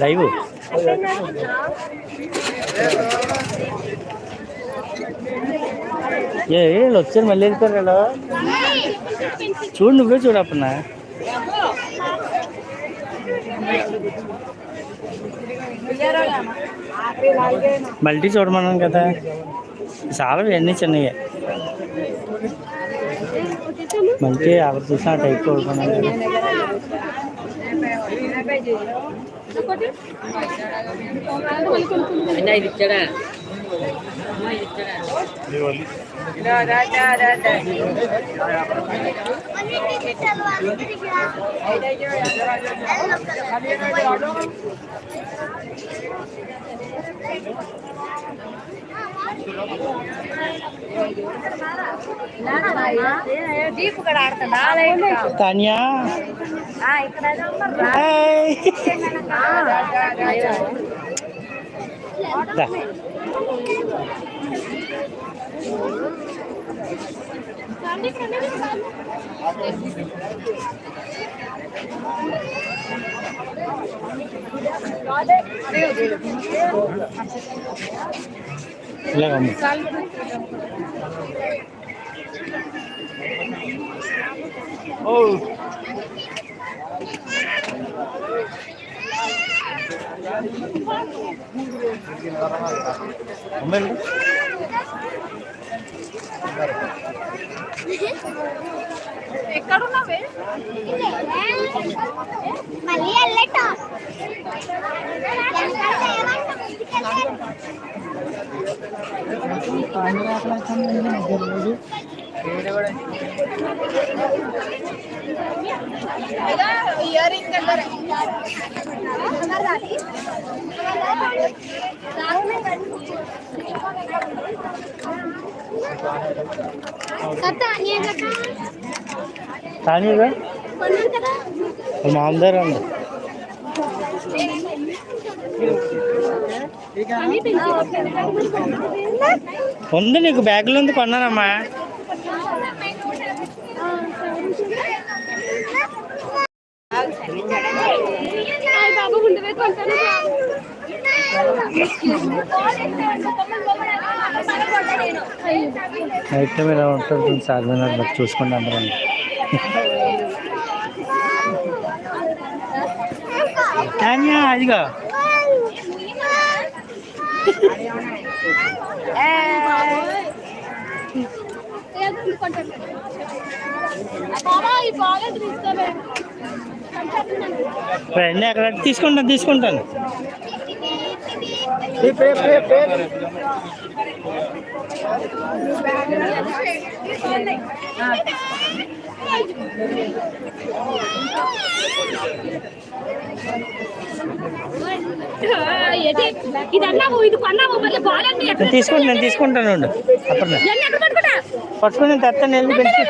Live. ఏ వీళ్ళు వచ్చారు మళ్ళీ వెళ్తారు వీళ్ళు చూడు నువ్వే చూడప్పన్న మల్టీ చూడమన్నాను కదా. చాలా ఇవన్నీ చిన్నవి. మల్టీ ఎవరు చూసినా టైప్ చూడమన్నాను എന്നാ ഇരിക്കടാ Thank you. Tanya Thank you. దా. ఇలాగమ్మ అమ్మాయి ఎక్కడున్నావే మళ్ళీ వెళ్ళట ఇయర్ రింగ్ దగ్గర కథ అనియ ఉంది నీకు బ్యాగులో ఉంది కొన్నానమ్మా. నైట్ టైం ఇలా ఉంటుంది సార్మినార్ బట్టి చూసుకోండి అందరం. తానియా అదిగో బాబా రండి అక్కడ తీసుకుంటాను తీసుకుంటాను. బాగాలండి నేను తీసుకుంటాను. అప్పుడు పట్టుకుని నేను తెస్తాను వెళ్ళి పెట్టి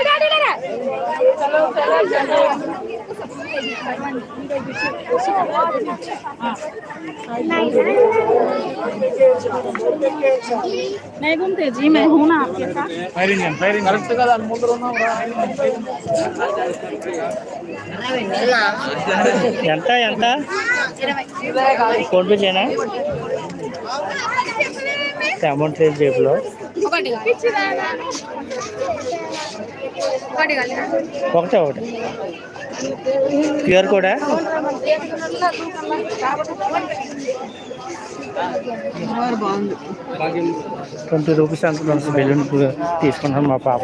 मैं घूमते जी मैं हूँ ना आपके साथ ఎంత ఎంత ఫోన్ పే చేయనా అమౌంట్ లేదు జేబులో ఒకటి ఒకటి ఒకటే ఒకటి క్యూఆర్ కోడా ట్వంటీ రూపీస్ అనుకుంటున్నాను బెలూన్ తీసుకుంటాను మా పాప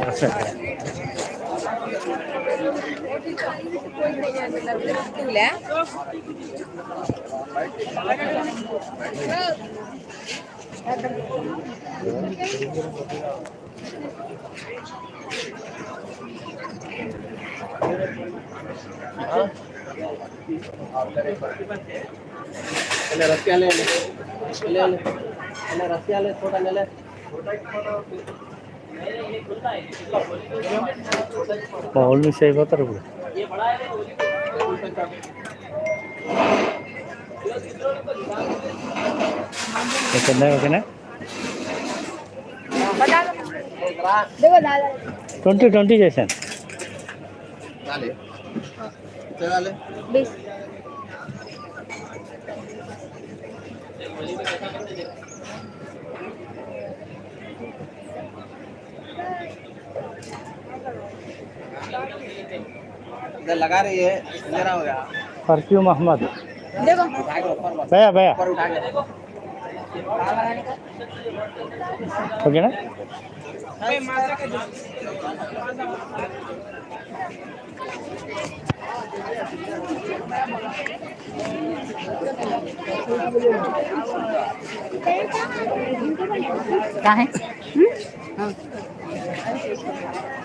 రస్యాలే రస్యాలే చూడండి మామూలు మిస్ అయిపోతారు ఇప్పుడు. ఓకేనా ఓకేనా? ట్వంటీ ట్వంటీ చేశాను. क्या हाल है बीस लगा रही है परफ्यूम अहमद देखो भैया भैया ఓకేనా क्या है सामाजिक काम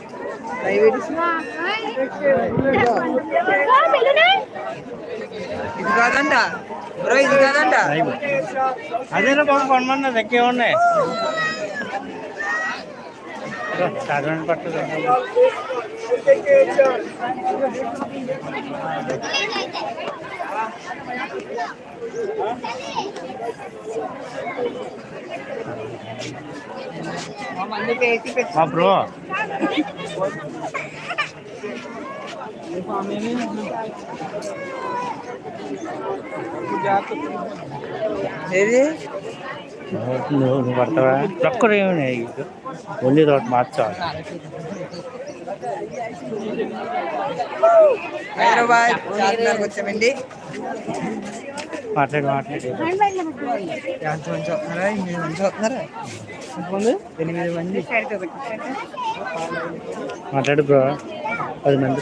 ఇది కాదంట బ్రో ఇది కాదంట అదే బాబు కొనమన్నా దగ్గర ఉన్నాయి సాధారణ పట్టదు మా బ్రో ఏది? నువ్వు పడతావా ఒక్కరు ఏమి ఒళ్ళి తోట మార్చాలి. హైదరాబాద్ చార్మినార్కి వచ్చామండి. మాట్లాడి మాట్లాడి. బ్రో పది మంది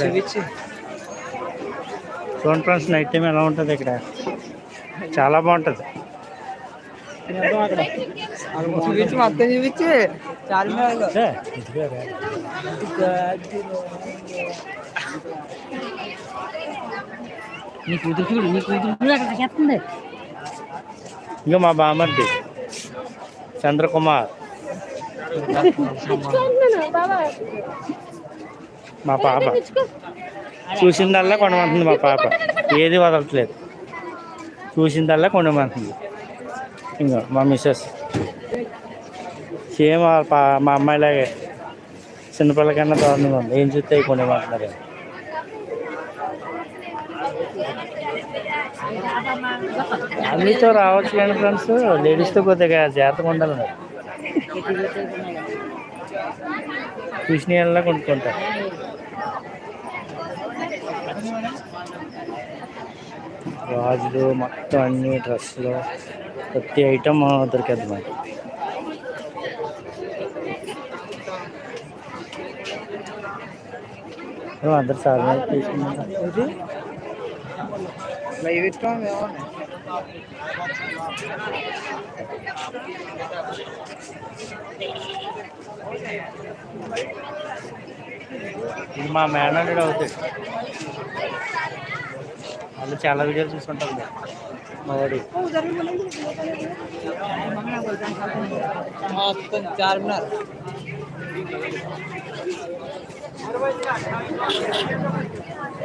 చూడండి ఫ్రెండ్స్ నైట్ టైం ఎలా ఉంటుంది ఇక్కడ? చాలా బాగుంటుంది. చూపించి మొత్తం రా. నీ కూతురు చూడు నీ కూతురు చూడు అక్కడ చేస్తుంది. ఇంకా మా బామర్ది చంద్రకుమార్. మా పాప. చూసిందల్లా కొనమంటుంది మా పాప. ఏది వదలట్లేదు. చూసిందల్లా కొనమంటుంది. ఇంకా మా మిస్సెస్. సేమ్ పా- మా అమ్మాయిలాగే చిన్నపిల్లకన్నా దారుణంగా ఉంది. ఏం చూస్తే అవి కొనేమంటున్నారు. ఫ్యామిలీతో రావచ్చు కానీ ఫ్రెండ్స్ లేడీస్తో కొద్దిగా జాగ్రత్తగా ఉండాలి. మరి చూసిన కొనుక్కుంటారు గాజులు మొత్తం అన్ని డ్రెస్సులు ప్రతి ఐటమ్ దొరికేది మరి అందరు సార్ తీసుకున్నాం ఇది మా మేనల్లుడు అవుతాడు వాళ్ళు చాలా వీడియోలు చూసుకుంటారు కదా. మా వాడి. మొత్తం చార్మినార్.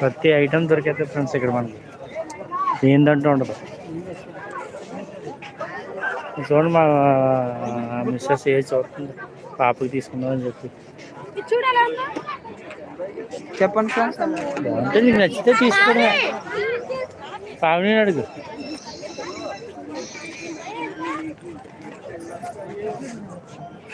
ప్రతి ఐటమ్ దొరికేది ఫ్రెండ్స్ ఇక్కడ మనకి. ఏందంటూ ఉండదు. చూడండి మా మిస్సెస్ ఏ చూస్తుంది పాపకి తీసుకుందామని చెప్పి. చెప్పండి ఫ్రెండ్స్ బాగుంటే నీకు నచ్చితే తీసుకోవడమే పావని అడుగు.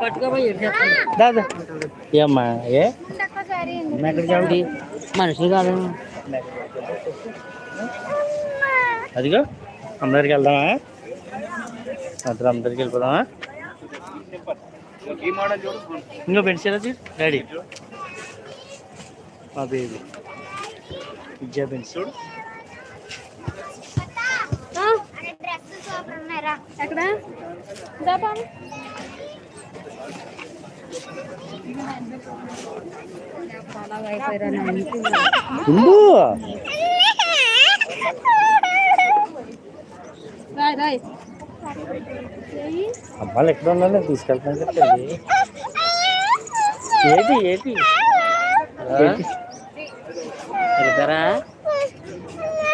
పట్టుకో పోయి దాదా ఏమ్మా ఏ ఎక్కడికి వెళ్తాయి మనుషులు కాదు అదిగో అందరికి వెళ్దామా అందరం అందరికి వెళ్ళిపోదామా ఇంకో పెన్సిల్ అది డాడీ మా బేబీ విద్యా పెన్సిల్ ఎక్కడ దాపాను ఎక్కడ ఉన్నా తీసుకెళ్తాను చెప్పండి ఏది ఏది వెళ్తారా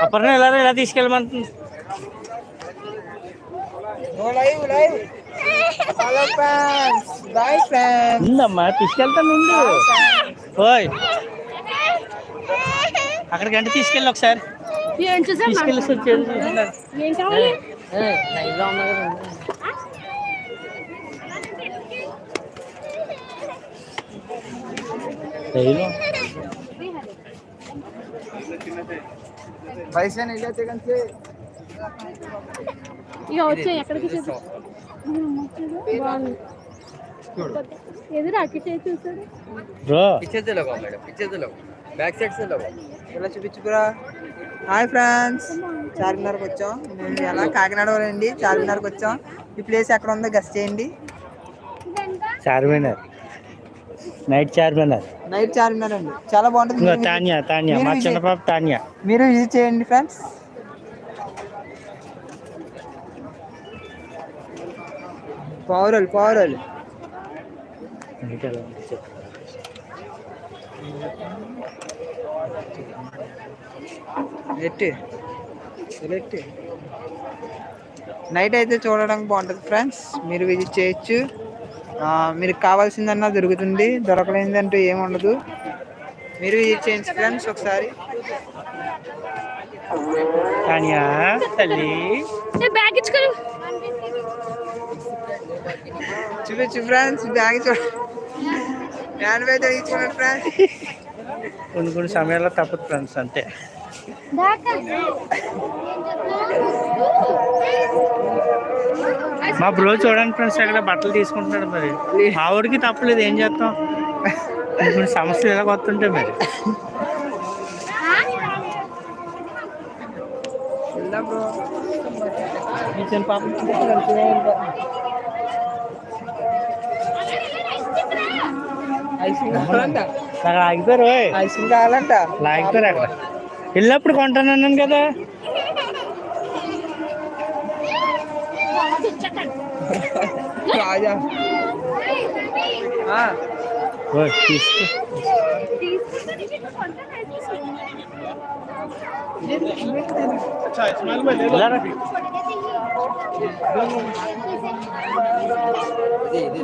అప్పటినే ఎలా ఎలా తీసుకెళ్ళమంటుంది హలో ఫ్రెండ్స్ బాయ్ ఫ్రెండ్స్ ఉందమ్మా తీసుకెళ్తాను ఉండు ఓయ్ అక్కడికి అంటే తీసుకెళ్ళి ఒకసారి ఏం చూసాం తీసుకెళ్ళి వచ్చేది ఏం కావాలి లైవ్ లో ఉన్నా కదా డైలీ पैसे नहीं लेते कन से ఇక వచ్చే ఎక్కడికి చూసి బాగుంది ఎదురు అక్కి చేసి చూసాడు బ్రో पीछे से लगाओ मैडम पीछे से लगाओ బ్యాక్ సైడ్ से लगाओ ఇలా చూపించుకురా హాయ్ ఫ్రెండ్స్ చార్మినార్కి వచ్చాం మేము ఎలా కాకినాడ వాళ్ళండి చార్మినార్కి వచ్చాం ఈ ప్లేస్ ఎక్కడ ఉందో గెస్ట్ చేయండి చార్మినార్ నైట్ చార్మినార్ నైట్ చార్మినార్ అండి చాలా బాగుంటుంది ఇంకో మీరు- తాన్యా తాన్యా మా మీరు చిన్న పాప తాన్యా మీరు విజిట్ చేయండి ఫ్రెండ్స్ పౌరల్ పౌరల్ అందుకే అలా ఉంది చెప్పు. ఎట్టి ఎట్టి నైట్ అయితే చూడడానికి బాగుంటుంది ఫ్రెండ్స్ మీరు విజిట్ చేయొచ్చు. ఆ, మీరు కావాల్సిందన్నా దొరుకుతుంది. దొరకలేదంటూ ఏమి ఉండదు. మీరు విజిట్ చేయండి ఫ్రెండ్స్ ఒకసారి. తాన్యా తల్లి బ్యాగ్ ఇచ్చుకోరు? చూపించు ఫ్రెండ్స్ బ్యాగ్ చూడ బ్యాగ్ తగ్గించుకోండి ఫ్రెండ్స్ కొన్ని కొన్ని సమయాల్లో తప్పదు ఫ్రెండ్స్ అంతే మా బ్రో చూడండి ఫ్రెండ్స్ అక్కడ బట్టలు తీసుకుంటున్నాడు మరి. మా ఊరికి తప్పలేదు ఏం చేస్తాం? కొన్ని కొన్ని సమస్యలు ఎలా వస్తుంటాయి మరి. పాప ఐస్ క్రీమ్ కావాలంట అక్కడ ఆగిపోయారు ఓయ్. ఐస్ క్రీమ్ కావాలంట. లాగిపోయారు అక్కడ. వెళ్ళినప్పుడు కొంటానన్నాను కదా. రాజా. తీసుకో? ఇది,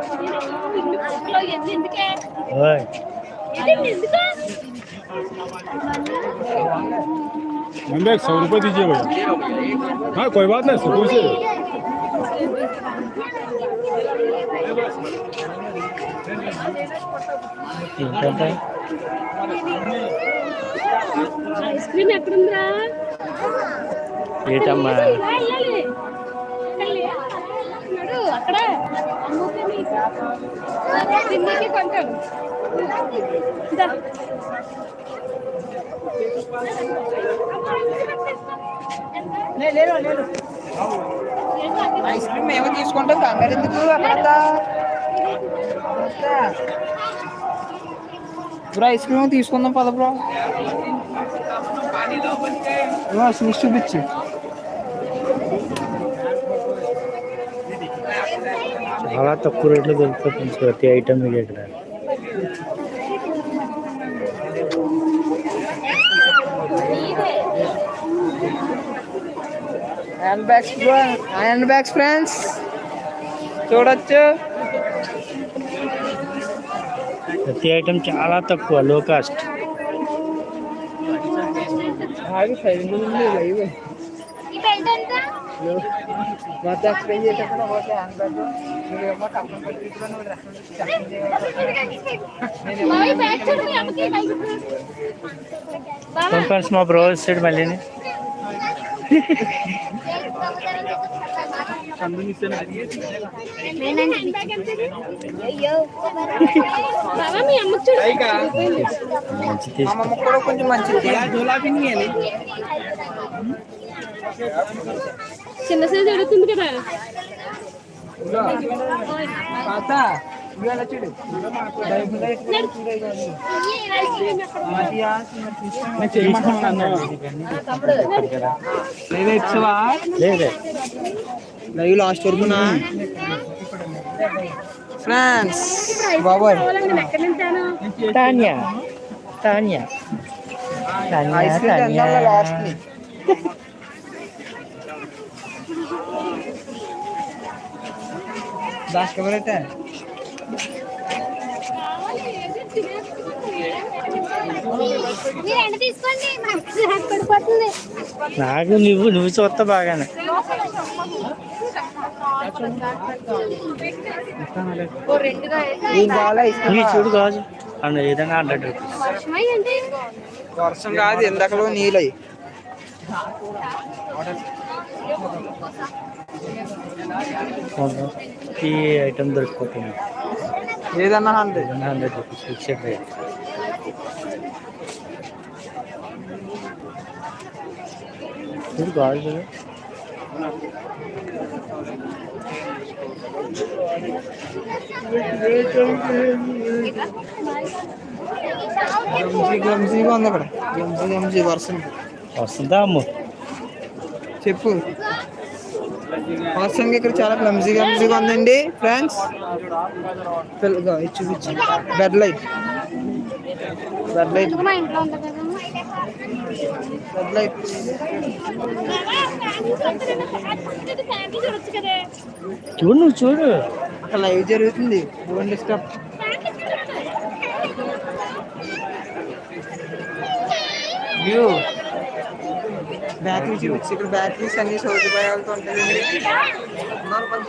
ఇది. ఎందుకే ఓయ్ ఎందుకు मैम एक सौ रुपये दीजिए भैया हाँ कोई बात नहीं सुकून से ఏంటంటే ఐస్ క్రీమ్ ఎక్కడుందిరా ఏంటమ్మా అక్కడ. కొంటాడు దా. ఐస్ క్రీమ్ మేము తీసుకుంటాం కంగారు ఎందుకు? అక్కడ బ్రో ఐస్ క్రీమ్ తీసుకుందాం పద బ్రో. స్నిష్ చూపించు. చాలా తక్కువ రేట్లో దొరుకుతుంది ప్రతి ఐటమ్ మీకు ఇక్కడ. Hand bags hand bags friends చూడొచ్చు. ప్రతి ఐటమ్ చాలా తక్కువ లో కాస్ట్ ఆగి సైలెంట్ ఉంది లైవ్. మొత్తం ఎక్స్ప్లెయిన్ చేసేటప్పుడు ఒకటి హ్యాండ్ బ్యాగ్ మీరేమో టప్పని పట్టించుకొని ఒకటి రెస్పాన్స్ చేయాలి. ఫ్రెండ్స్ మా బ్రో సైడ్ మళ్ళీ బాబా మీ అమ్మకి చూడు మంచి మా తీసుకో అమ్మమ్మ కూడా కొంచెం మంచిది చిన్న సైజు అడుగుతుంది కదా. ఇచ్చావా లేదే. లైవ్ లాస్ట్ వరకునా ఫ్రాన్స్. బాబోయ్. తాన్యా. తాన్యా. తాన్యా లాస్ట్ దాస్ కవర్ అయితే? మీరు ఎండ తీసుకోండి నాకు నువ్వు నువ్వు చూస్తా బాగానే. చూడు కాదు అన్న ఏదైనా హండ్రెడ్ రూపీస్ వర్షం కాదు ఎందకలో నీళ్ళై ఈ ఐటమ్ దొరికిపోతుంది. ఏదన్నా హండ్రెడ్ ఏదైనా హండ్రెడ్ రూపీస్ ఫిక్స్డ్ రేట్ చూడు కాదు చూడు గంజీ గంజీగా ఉంది అక్కడ. గంజీ గంజీ వర్షం. వస్తుందా అమ్ము? చెప్పు. వర్షం ఇక్కడ చాలా క్లమ్జీ క్లమ్జీగా ఉందండి ఫ్రెండ్స్. చూపించు. Bed light. Bed light. Bed light. చూడు నువ్వు చూడు. అక్కడ లైవ్ జరుగుతుంది. డోంట్ డిస్టర్బ్ వ్యూ బ్యాటరీ చూపించి ఇక్కడ బ్యాటరీస్ అన్ని సౌకర్యాలతో నాలుగు అంట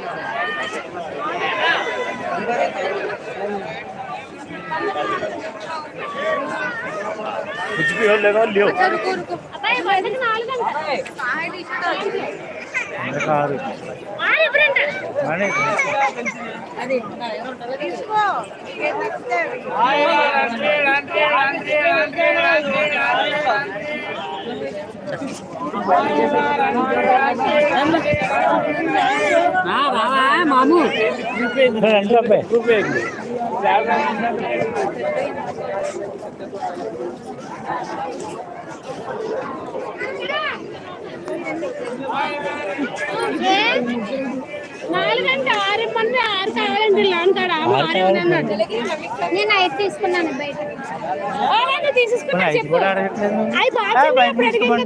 నాలుగంట ఆరు మంది ఆరు కావాలండి కావాలంట. నేను ఐదు తీసుకున్నాను బయట చెప్పు